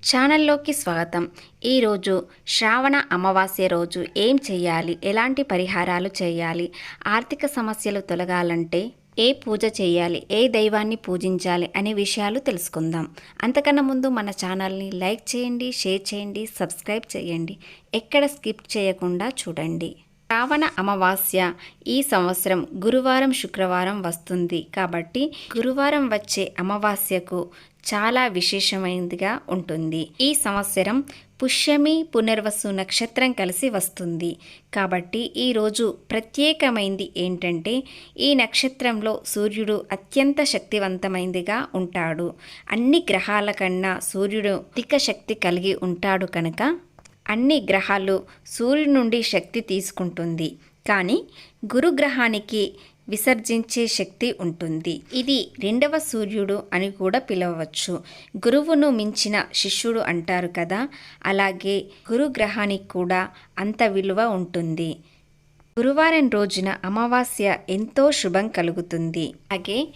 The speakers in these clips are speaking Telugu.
ఛానల్లోకి స్వాగతం. ఈరోజు శ్రావణ అమావాస్య రోజు ఏం చేయాలి? ఎలాంటి పరిహారాలు చేయాలి? ఆర్థిక సమస్యలు తొలగాలంటే ఏ పూజ చేయాలి? ఏ దైవాన్ని పూజించాలి? అనే విషయాలు తెలుసుకుందాం. అంతకన్నా ముందు మన ఛానల్ని లైక్ చేయండి షేర్ చేయండి సబ్స్క్రైబ్ చేయండి. ఎక్కడ స్కిప్ చేయకుండా చూడండి. శ్రావణ అమావాస్య ఈ సంవత్సరం గురువారం శుక్రవారం వస్తుంది. కాబట్టి గురువారం వచ్చే అమావాస్యకు చాలా విశేషమైనదిగా ఉంటుంది. ఈ సంవత్సరం పుష్యమి పునర్వసు నక్షత్రం కలిసి వస్తుంది. కాబట్టి ఈరోజు ప్రత్యేకమైంది ఏంటంటే ఈ నక్షత్రంలో సూర్యుడు అత్యంత శక్తివంతమైనదిగా ఉంటాడు. అన్ని గ్రహాల కన్నా సూర్యుడు అధిక శక్తి కలిగి ఉంటాడు కనుక అన్ని గ్రహాలు సూర్యుడి నుండి శక్తి తీసుకుంటుంది. కానీ గురుగ్రహానికి విసర్జించే శక్తి ఉంటుంది. ఇది రెండవ సూర్యుడు అని కూడా పిలవవచ్చు గురువును మించిన శిష్యుడు అంటారు కదా. అలాగే గురుగ్రహానికి కూడా అంత విలువ ఉంటుంది. గురువారం రోజున అమావాస్య ఎంతో శుభం కలుగుతుంది. అలాగే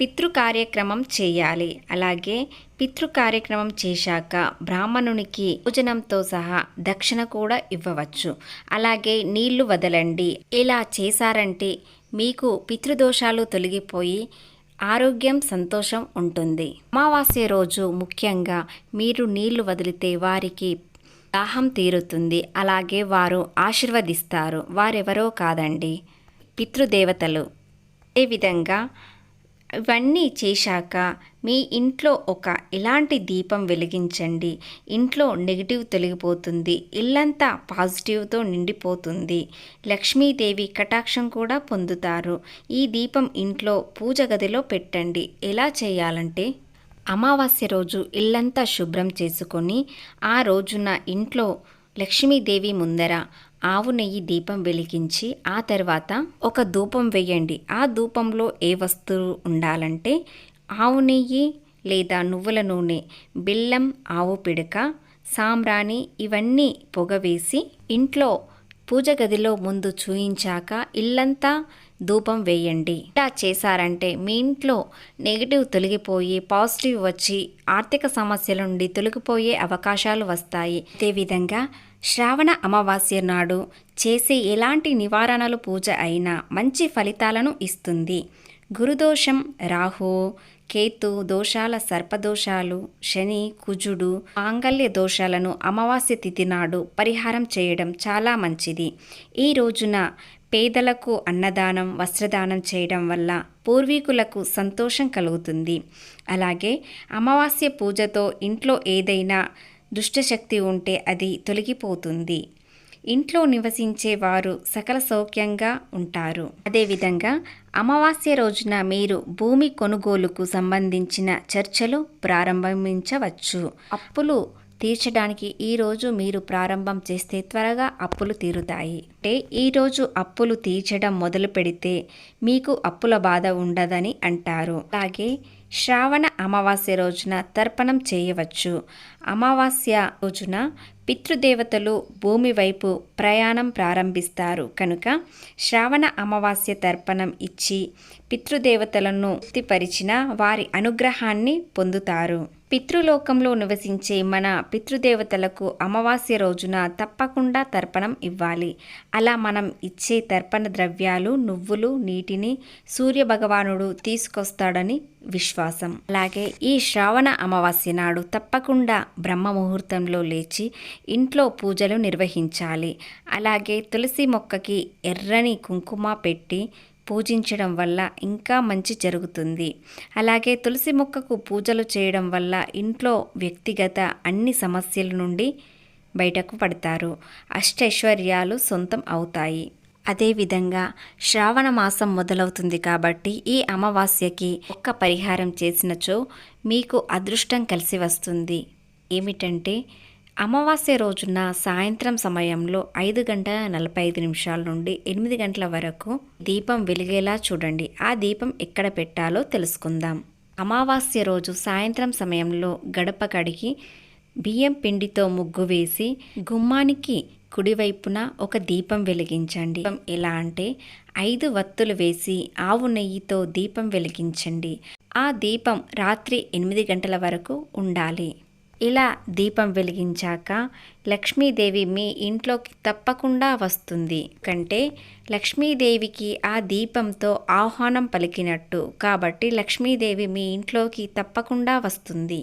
పితృ కార్యక్రమం చేయాలి. అలాగే పితృ కార్యక్రమం చేశాక బ్రాహ్మణునికి భోజనంతో సహా దక్షిణ కూడా ఇవ్వవచ్చు. అలాగే నీళ్ళు వదలండి. ఇలా చేశారంటే మీకు పితృదోషాలు తొలగిపోయి ఆరోగ్యం సంతోషం ఉంటుంది. అమావాస్య రోజు ముఖ్యంగా మీరు నీళ్ళు వదిలితే వారికి దాహం తీరుతుంది. అలాగే వారు ఆశీర్వదిస్తారు. వారెవరో కాదండి. పితృదేవతలు. అదేవిధంగా ఇవన్నీ చేశాక మీ ఇంట్లో ఒక ఇలాంటి దీపం వెలిగించండి. ఇంట్లో నెగిటివ్ తొలగిపోతుంది. ఇల్లంతా పాజిటివ్తో నిండిపోతుంది. లక్ష్మీదేవి కటాక్షం కూడా పొందుతారు. ఈ దీపం ఇంట్లో పూజ గదిలో పెట్టండి. ఎలా చేయాలంటే అమావాస్య రోజు ఇల్లంతా శుభ్రం చేసుకొని ఆ రోజున ఇంట్లో లక్ష్మీదేవి ముందర ఆవు నెయ్యి దీపం వెలిగించి ఆ తర్వాత ఒక ధూపం వేయండి. ఆ ధూపంలో ఏ వస్తువు ఉండాలంటే ఆవు నెయ్యి లేదా నువ్వుల నూనె బెల్లం ఆవు పిడక సాంబ్రాణి ఇవన్నీ పొగ వేసి ఇంట్లో పూజ గదిలో ముందు చూయించాక ఇల్లంతా ధూపం వేయండి. ఇలా చేశారంటే మీ ఇంట్లో నెగిటివ్ తొలగిపోయి పాజిటివ్ వచ్చి ఆర్థిక సమస్యల నుండి తొలగిపోయే అవకాశాలు వస్తాయి. అదేవిధంగా శ్రావణ అమావాస్య నాడు చేసే ఎలాంటి నివారణలు పూజ అయినా మంచి ఫలితాలను ఇస్తుంది. గురుదోషం రాహు కేతు దోషాల సర్పదోషాలు శని కుజుడు మాంగల్య దోషాలను అమావాస్య తిథి నాడు పరిహారం చేయడం చాలా మంచిది. ఈ రోజున పేదలకు అన్నదానం వస్త్రదానం చేయడం వల్ల పూర్వీకులకు సంతోషం కలుగుతుంది. అలాగే అమావాస్య పూజతో ఇంట్లో ఏదైనా దుష్టశక్తి ఉంటే అది తొలగిపోతుంది. ఇంట్లో నివసించే వారు సకల సౌఖ్యంగా ఉంటారు. అదేవిధంగా అమావాస్య రోజున మీరు భూమి కొనుగోలుకు సంబంధించిన చర్చలు ప్రారంభించవచ్చు. అప్పులు తీర్చడానికి ఈరోజు మీరు ప్రారంభం చేస్తే త్వరగా అప్పులు తీరుతాయి. అంటే ఈరోజు అప్పులు తీర్చడం మొదలు పెడితే మీకు అప్పుల బాధ ఉండదని అంటారు. అలాగే శ్రావణ అమావాస్య రోజున తర్పణం చేయవచ్చు. అమావాస్య రోజున పితృదేవతలు భూమి వైపు ప్రయాణం ప్రారంభిస్తారు. కనుక శ్రావణ అమావాస్య తర్పణం ఇచ్చి పితృదేవతలను తృప్తిపరిచిన వారి అనుగ్రహాన్ని పొందుతారు. పితృలోకంలో నివసించే మన పితృదేవతలకు అమావాస్య రోజున తప్పకుండా తర్పణం ఇవ్వాలి. అలా మనం ఇచ్చే తర్పణ ద్రవ్యాలు నువ్వులు నీటిని సూర్య భగవానుడు తీసుకొస్తాడని విశ్వాసం. అలాగే ఈ శ్రావణ అమావాస్య నాడు తప్పకుండా బ్రహ్మ ముహూర్తంలో లేచి ఇంట్లో పూజలు నిర్వహించాలి. అలాగే తులసి మొక్కకి ఎర్రని కుంకుమ పెట్టి పూజించడం వల్ల ఇంకా మంచి జరుగుతుంది. అలాగే తులసి మొక్కకు పూజలు చేయడం వల్ల ఇంట్లో వ్యక్తిగత అన్ని సమస్యల నుండి బయటకు పడతారు. అష్టైశ్వర్యాలు సొంతం అవుతాయి. అదేవిధంగా శ్రావణ మాసం మొదలవుతుంది కాబట్టి ఈ అమావాస్యకి ఒక్క పరిహారం చేసినచో మీకు అదృష్టం కలిసి వస్తుంది. ఏమిటంటే అమావాస్య రోజున సాయంత్రం సమయంలో ఐదు గంటల నలభై ఐదు నిమిషాల నుండి ఎనిమిది గంటల వరకు దీపం వెలిగేలా చూడండి. ఆ దీపం ఎక్కడ పెట్టాలో తెలుసుకుందాం. అమావాస్య రోజు సాయంత్రం సమయంలో గడప కడిగి బియ్యం పిండితో ముగ్గు వేసి గుమ్మానికి కుడివైపున ఒక దీపం వెలిగించండి. ఎలా అంటే ఐదు వత్తులు వేసి ఆవు నెయ్యితో దీపం వెలిగించండి. ఆ దీపం రాత్రి ఎనిమిది గంటల వరకు ఉండాలి. ఇలా దీపం వెలిగించాక లక్ష్మీదేవి మీ ఇంట్లోకి తప్పకుండా వస్తుంది. కంటే లక్ష్మీదేవికి ఆ దీపంతో ఆహ్వానం పలికినట్టు. కాబట్టి లక్ష్మీదేవి మీ ఇంట్లోకి తప్పకుండా వస్తుంది.